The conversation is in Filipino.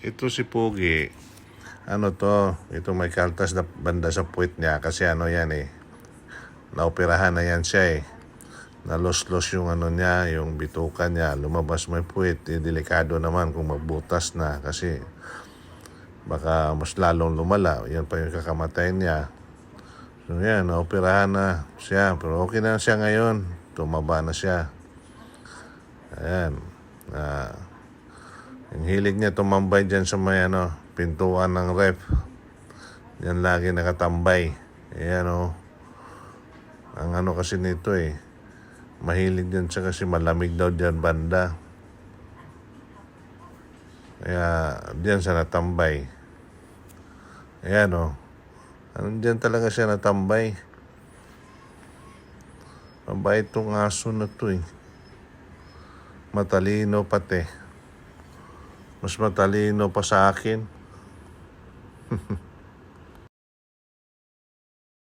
ito si Pugi, ano to, ito may kaltas na banda sa puwit niya. Kasi ano yan eh, naoperahan na yan siya eh. Nalos-los yung ano niya, yung bituka niya, lumabas may puwit, eh, delikado naman kung magbutas na. Kasi baka mas lalong lumala, yan pa yung kakamatay niya. So yan, naoperahan na siya, pero okay na siya ngayon, tumaba na siya. Ayan, ah, ang hilig niya tumambay dyan sa may ano, pintuan ng ref. Yan lagi nakatambay. Ayan o. Ang ano kasi nito eh. Mahilig dyan siya kasi malamig daw dyan banda. Kaya dyan siya natambay. Ayan o. Ano dyan talaga siya natambay. Mabait tong aso na to eh. Matalino pati. Mas matalino pa sa akin.